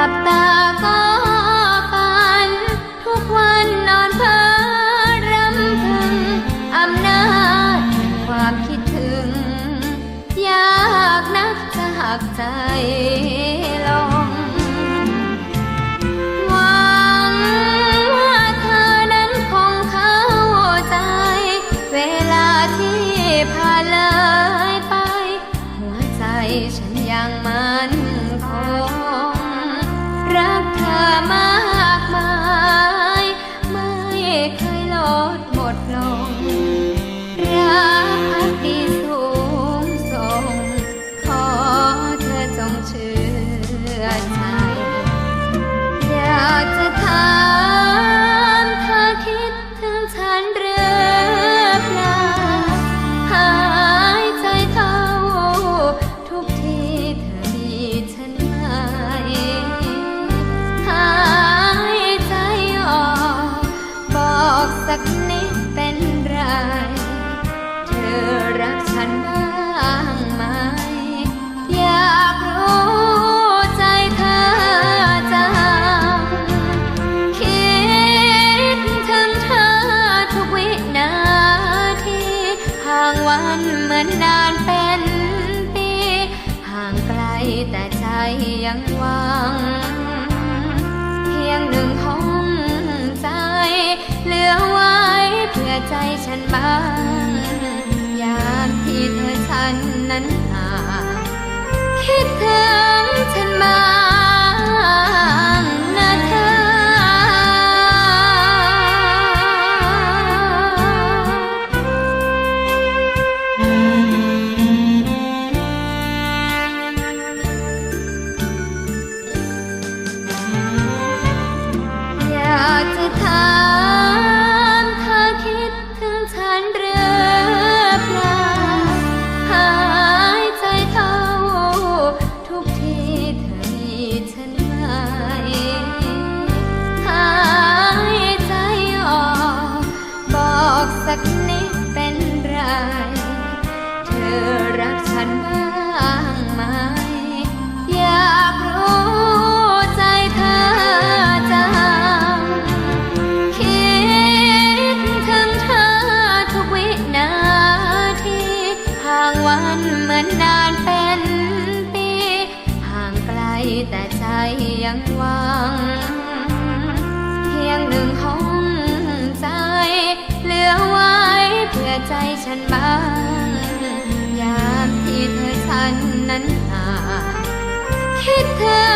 ลับตาก็ฝัน ทุกวันนอนเพ้อรำพึงอำนาจแห่งความคิดถึง ยากนักจะหักใจลงหวังว่าเธอนั้นคงเข้าใจ เวลาที่ผ่านเลยไป หัวใจฉันยังมั่ แต่ใจยังหวัง เพียงหนึ่งห้องใจ เหลือไว้เพื่อใจฉันบ้างยามที่เธอฉันนั้นห่างคิดถึง ถามเธอคิดถึงฉันหรือเปล่าหายใจเข้าทุกทีเธอมีฉันไหมหายใจออกบอกสักนิดเป็นไร เธอรักฉันบ้าง แต่ใจยังหวังเพียงหนึ่งห้องใจ เหลือไว้เพื่อใจฉันบ้างยามที่เธอฉันนั้นห่างคิดถึง